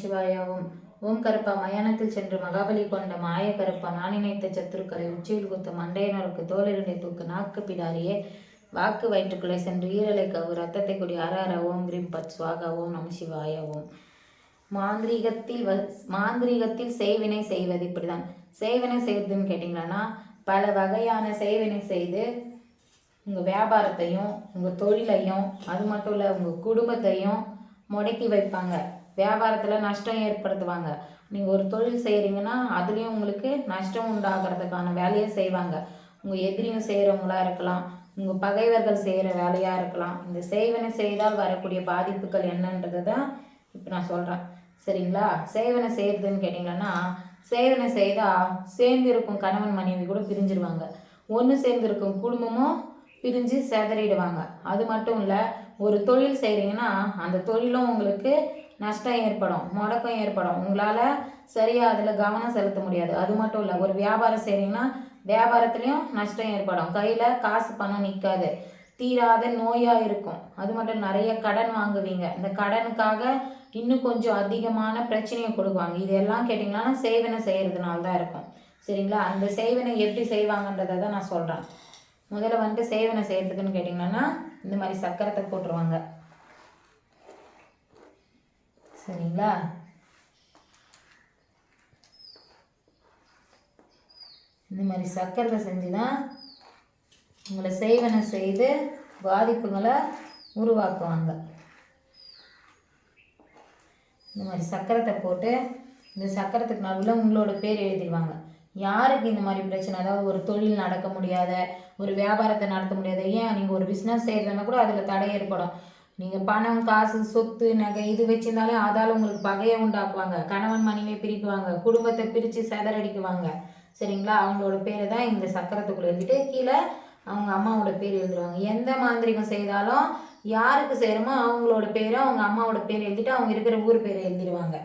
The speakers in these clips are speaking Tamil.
சிவாயாவும் ஓம் கருப்பா மயானத்தில் சென்று மகாபலி கொண்ட மாய கருப்பா நான் நினைத்த சத்துருக்களை உச்சியில் குத்து மண்டையனருக்கு தோலிரண்டை தூக்கு நாக்கு பிடாரியே. வாக்கு வயிற்றுக்குள்ளே சென்று ஈரலை கவு ரத்தத்தை கொடி அரார ஓம் கிரீம் பத் சுவாகா ஓம் நம சிவாய ஓம் மாந்திரீகத்தில் வ மாந்திரீகத்தில் செய்வினை செய்வது இப்படிதான். செய்வினை செய்வதுன்னு கேட்டிங்கன்னா பல வகையான செய்வினை செய்து உங்கள் வியாபாரத்தையும் உங்கள் தொழிலையும் அது மட்டும் இல்லை உங்கள் குடும்பத்தையும் முடக்கி வைப்பாங்க. வியாபாரத்தில் நஷ்டம் ஏற்படுத்துவாங்க. நீங்கள் ஒரு தொழில் செய்கிறீங்கன்னா அதுலேயும் உங்களுக்கு நஷ்டம் உண்டாகிறதுக்கான வேலையை செய்வாங்க. உங்கள் எதிரியும் செய்கிறவங்களா இருக்கலாம். உங்கள் பகைவர்கள் செய்கிற வேலையாக இருக்கலாம். இந்த சேவனை செய்தால் வரக்கூடிய பாதிப்புகள் என்னன்றது தான் இப்போ நான் சொல்கிறேன் சரிங்களா? சேவனை செய்கிறதுன்னு கேட்டிங்கன்னா சேவனை செய்தால் சேர்ந்து இருக்கும் கணவன் மனைவி கூட பிரிஞ்சிருவாங்க. ஒன்று சேர்ந்து இருக்கும் குடும்பமும் பிரிஞ்சு செதறிடுவாங்க. அது மட்டும் இல்லை ஒரு தொழில் செய்கிறீங்கன்னா அந்த தொழிலும் உங்களுக்கு நஷ்டம் ஏற்படும் முடக்கம் ஏற்படும். உங்களால் சரியாக அதில் கவனம் செலுத்த முடியாது. அது மட்டும் இல்லை ஒரு வியாபாரம் செய்கிறீங்கன்னா வியாபாரத்துலேயும் நஷ்டம் ஏற்படும். கையில் காசு பணம் நிற்காது தீராத நோயாக இருக்கும். அது மட்டும் நிறைய கடன் வாங்குவீங்க. இந்த கடனுக்காக இன்னும் கொஞ்சம் அதிகமான பிரச்சனையை கொடுக்குவாங்க இதெல்லாம் கேட்டிங்கன்னா சேவனை செய்கிறதுனால தான் இருக்கும். சரிங்களா? அந்த சேவனை எப்படி செய்வாங்கன்றதை தான் நான் சொல்கிறேன் முதல்ல வந்துட்டு சேவனை செய்கிறதுக்குன்னு கேட்டிங்கன்னா இந்த மாதிரி சக்கரத்தை போட்டுருவாங்க. சரிங்களா? இந்த மாதிரி சக்கரத்தை செஞ்சு தான் உங்களை செய்வனை செய்து பாதிப்புகளை உருவாக்குவாங்க. இந்த மாதிரி சக்கரத்தை போட்டு இந்த சக்கரத்துக்கு நடுவில் உங்களோட பேர் எழுதிடுவாங்க. யாருக்கு இந்த மாதிரி பிரச்சனை? அதாவது ஒரு தொழில் நடக்க முடியாத ஒரு வியாபாரத்தை நடத்த முடியாத ஏன் நீங்கள் ஒரு பிஸ்னஸ் செய்கிறதுனா கூட அதில் தடை ஏற்படும். நீங்கள் பணம் காசு சொத்து நகை இது வச்சிருந்தாலே அதால் உங்களுக்கு பகையை உண்டாக்குவாங்க. கணவன் மனைவியை பிரிக்குவாங்க. குடும்பத்தை பிரித்து செதறடிக்குவாங்க. சரிங்களா? அவங்களோட பேரை தான் இந்த சக்கரத்துக்குள்ளே எழுதிட்டு கீழே அவங்க அம்மாவோட பேர் எழுதுவாங்க எந்த மாந்திரிகம் செய்தாலும் யாருக்கு செய்கிறோமோ அவங்களோட பேரை அவங்க அம்மாவோட பேர் எழுதிட்டு அவங்க இருக்கிற ஊர் பேரை எழுதிடுவாங்க.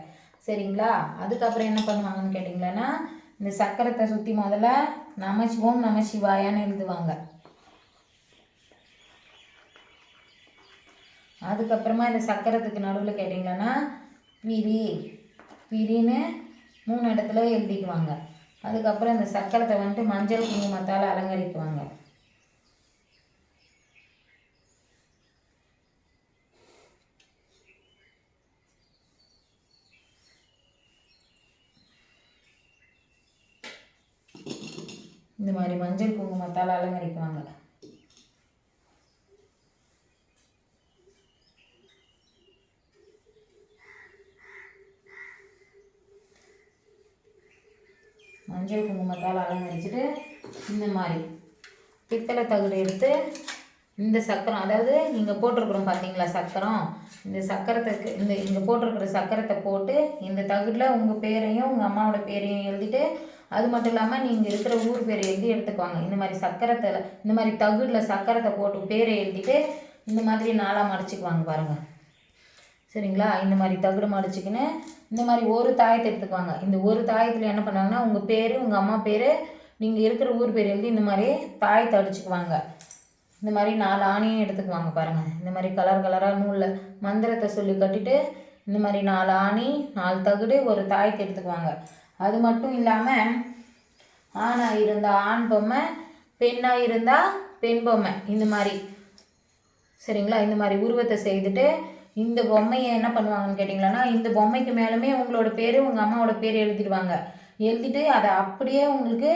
சரிங்களா? அதுக்கப்புறம் என்ன பண்ணுவாங்கன்னு கேட்டிங்களன்னா இந்த சக்கரத்தை சுற்றி முதல்ல நம ஓம் நம சிவாயான்னு எழுதுவாங்க. அதுக்கப்புறமா இந்த சக்கரத்துக்கு நடுவில் கேட்டிங்கன்னா பிரி பிரின்னு மூணு இடத்துல எழுதிக்குவாங்க. அதுக்கப்புறம் இந்த சக்கரத்தை வந்துட்டு மஞ்சள் குங்குமத்தால் அலங்கரிக்குவாங்க. இந்த மாதிரி மஞ்சள் குங்குமத்தால் அலங்கரிக்குவாங்க. மஞ்சள் குங்குமத்தால் அலங்கரிச்சுட்டு இந்த மாதிரி பித்தளை தகுடு எடுத்து இந்த சக்கரம் அதாவது நீங்கள் போட்டிருக்கிறோம் பார்த்தீங்களா சக்கரம் இந்த சக்கரத்துக்கு இந்த இங்கே போட்டிருக்கிற சக்கரத்தை போட்டு இந்த தகுடில் உங்கள் பேரையும் உங்கள் அம்மாவோட பேரையும் எழுதிட்டு அது மட்டும் இல்லாமல் நீங்கள் இருக்கிற ஊர் பேரை எழுதி எடுத்துக்குவாங்க. இந்த மாதிரி சக்கரத்தில் இந்த மாதிரி தகுடில் சக்கரத்தை போட்டு பேரை எழுதிட்டு இந்த மாதிரி நாளாக மடிச்சுக்குவாங்க பாருங்கள் சரிங்களா? இந்த மாதிரி தகுடு மடிச்சுக்கின்னு இந்த மாதிரி ஒரு தாயத்தை எடுத்துக்குவாங்க. இந்த ஒரு தாயத்தில் என்ன பண்ணாங்கன்னா உங்கள் பேர் உங்கள் அம்மா பேர் நீங்கள் இருக்கிற ஊர் பேர் எழுதி இந்த மாதிரி தாயத்தை அடிச்சுக்குவாங்க. இந்த மாதிரி நாலு ஆணியும் எடுத்துக்குவாங்க பாருங்கள் இந்த மாதிரி கலர் கலராக நூலில் மந்திரத்தை சொல்லி கட்டிட்டு இந்த மாதிரி நாலு ஆணி நாலு தகுடு ஒரு தாயத்தை எடுத்துக்குவாங்க. அது மட்டும் இல்லாமல் ஆணாக இருந்தால் ஆண் பொம்மை பெண்ணாக இருந்தால் பெண் பொம்மை. இந்த மாதிரி. சரிங்களா? இந்த மாதிரி உருவத்தை செய்துட்டு இந்த பொம்மையை என்ன பண்ணுவாங்கன்னு கேட்டிங்களன்னா இந்த பொம்மைக்கு மேலுமே உங்களோட பேர் உங்கள் அம்மாவோட பேர் எழுதிடுவாங்க. எழுதிட்டு அதை அப்படியே உங்களுக்கு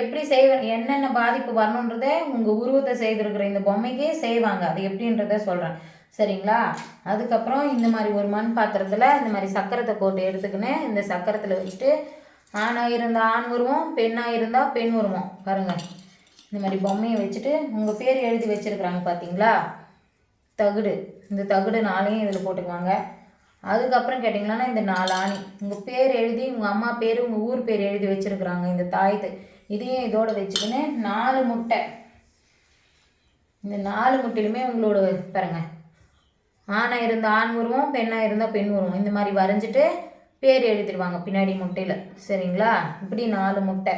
எப்படி செய்வ என்னென்ன பாதிப்பு வரணுன்றதை உங்கள் உருவத்தை செய்திருக்கிற இந்த பொம்மைக்கே செய்வாங்க. அது எப்படின்றத சொல்கிறேன் சரிங்களா? அதுக்கப்புறம் இந்த மாதிரி ஒரு மண் பாத்திரத்தில் இந்த மாதிரி சக்கரத்தை போட்டு எடுத்துக்கின்னு இந்த சக்கரத்தில் வச்சுட்டு ஆணாக இருந்தால் ஆண் உருவம் பெண்ணாக இருந்தால் பெண் உருவம். பாருங்கள் இந்த மாதிரி பொம்மையை வச்சுட்டு உங்கள் பேர் எழுதி வச்சுருக்குறாங்க பார்த்தீங்களா தகுடு. இந்த தகுடு நாளையும் இதில் போட்டுக்குவாங்க. அதுக்கப்புறம் கேட்டிங்கன்னா இந்த நாலு ஆணி உங்கள் பேர் எழுதி உங்கள் அம்மா பேர் உங்கள் ஊர் பேர் எழுதி வச்சுருக்குறாங்க இந்த தாயத்து இதையும் இதோட வச்சுக்கின்னு நாலு முட்டை. இந்த நாலு முட்டையிலுமே உங்களோட பாருங்க. ஆணாக இருந்தால் ஆண் உருவம் பெண்ணாக இருந்தால் பெண் உருவம். இந்த மாதிரி வரைஞ்சிட்டு பேர் எழுதிடுவாங்க பின்னாடி முட்டையில். சரிங்களா? இப்படி நாலு முட்டை.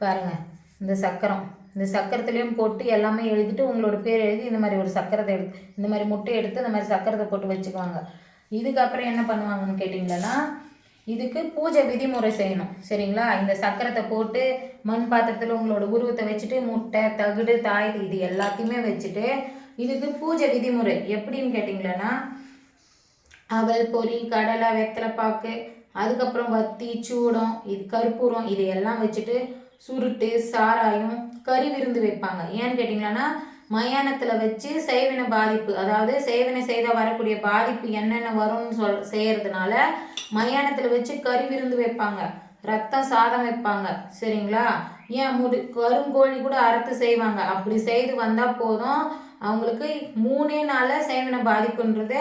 பாருங்க இந்த சக்கரம். இந்த சக்கரத்துலேயும் போட்டு எல்லாமே எழுதிட்டு உங்களோட பேர் எழுதி இந்த மாதிரி ஒரு சக்கரத்தை எடுத்து இந்த மாதிரி முட்டை எடுத்து இந்த மாதிரி சக்கரத்தை போட்டு வச்சுக்குவாங்க. இதுக்கப்புறம் என்ன பண்ணுவாங்கன்னு கேட்டிங்களன்னா இதுக்கு பூஜை விதிமுறை செய்யணும். சரிங்களா? இந்த சக்கரத்தை போட்டு மண் பாத்திரத்தில் உங்களோட உருவத்தை வச்சுட்டு முட்டை தகுடு தாய் இது எல்லாத்தையுமே வச்சுட்டு இதுக்கு பூஜை விதிமுறை எப்படின்னு கேட்டிங்களன்னா அவல் பொரி கடலை வெத்தலைப்பாக்கு அதுக்கப்புறம் வத்தி சூடம் இது கற்பூரம் இது எல்லாம் வச்சுட்டு சுருட்டு சாராயம் கறி விருந்து வைப்பாங்க. ஏன்னு கேட்டிங்களான்னா மயானத்தில் வச்சு செய்வின பாதிப்பு அதாவது செய்வினை செய்தால் வரக்கூடிய பாதிப்பு என்னென்ன வரும்னு சொல் செய்கிறதுனால மயானத்தில் வச்சு கறி விருந்து வைப்பாங்க. ரத்தம் சாதம் வைப்பாங்க. சரிங்களா? ஏன் முடி கருங்கோழி கூட அறுத்து செய்வாங்க. அப்படி செய்து வந்தால் போதும். அவங்களுக்கு மூணே நாளில் செய்வின பாதிப்புன்றது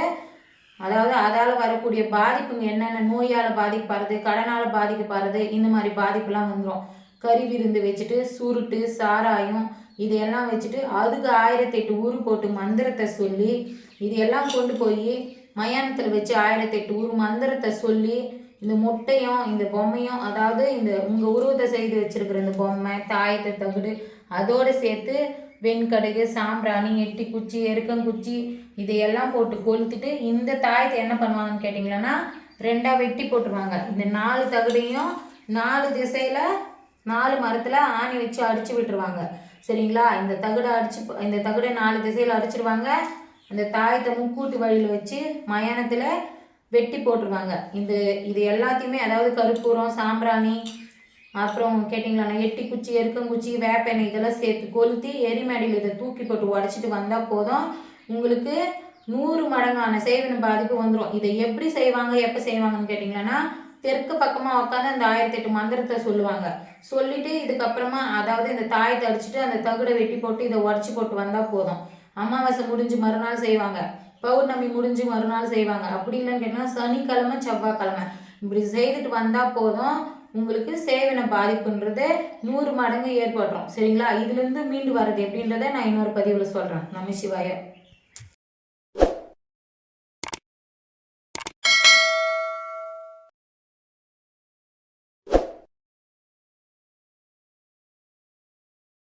அதாவது அதால் வரக்கூடிய பாதிப்புங்க என்னென்ன நோயால் பாதிக்கப்படுறது கடனால் பாதிக்கப்படுறது இந்த மாதிரி பாதிப்புலாம் வந்துடும் கறி விருந்து வச்சுட்டு சுருட்டு சாராயம் இதையெல்லாம் வச்சுட்டு அதுக்கு ஆயிரத்தி எட்டு ஊரு போட்டு மந்திரத்தை சொல்லி இதையெல்லாம் கொண்டு போய் மயானத்தில் வச்சு ஆயிரத்தி எட்டு ஊர் மந்திரத்தை சொல்லி இந்த முட்டையும் இந்த பொம்மையும் அதாவது இந்த உங்கள் உருவத்தை செய்து வச்சுருக்கிற இந்த பொம்மை தாயத்தை தகுடு அதோடு சேர்த்து வெண்கடுகு சாம்பிராணி எட்டி குச்சி எருக்கங்குச்சி இதையெல்லாம் போட்டு கொளுத்துட்டு இந்த தாயத்தை என்ன பண்ணுவாங்கன்னு கேட்டிங்கன்னா ரெண்டாக வெட்டி போட்டுருவாங்க. இந்த நாலு தகுடையும் நாலு திசையில் நாலு மரத்தில் ஆணி வச்சு அடித்து விட்டுருவாங்க. சரிங்களா? இந்த தகுடை அடிச்சு இந்த தகுடை நாலு திசையில் அடிச்சிருவாங்க. அந்த தாயத்தை முக்கூட்டு வழியில் வச்சு மயானத்தில் வெட்டி போட்டுருவாங்க. இந்த இது எல்லாத்தையுமே அதாவது கருப்பூரம் சாம்பிராணி அப்புறம் கேட்டிங்களா எட்டி குச்சி எருக்கங்குச்சி வேப்பெண்ணெய் இதெல்லாம் சேர்த்து கொளுத்தி எரிமேடையில் இதை தூக்கி போட்டு உடச்சிட்டு வந்தால் போதும். உங்களுக்கு நூறு மடங்கான சேவன பாதிப்பு வந்துடும் இதை எப்படி செய்வாங்க எப்போ செய்வாங்கன்னு கேட்டிங்கன்னா தெற்கு பக்கமாக உட்காந்து அந்த ஆயிரத்தி எட்டு மந்திரத்தை சொல்லுவாங்க. சொல்லிட்டு இதுக்கப்புறமா அதாவது இந்த தாயை தடிச்சிட்டு அந்த தகுடை வெட்டி போட்டு இதை உடச்சி போட்டு வந்தால் போதும். அமாவாசை முடிஞ்சு மறுநாள் செய்வாங்க. பௌர்ணமி முடிஞ்சு மறுநாள் செய்வாங்க. அப்படி இல்லைன்னு கேட்டால் சனிக்கிழமை செவ்வாய்க்கிழமை. இப்படி செய்துட்டு வந்தால் போதும். உங்களுக்கு சேவன பாதிப்புன்றது நூறு மடங்கு ஏற்படுறோம் சரிங்களா? இதுலேருந்து மீண்டு வர்றது எப்படின்றத நான் இன்னொரு பதிவில் சொல்கிறேன் நம்ம சிவாய.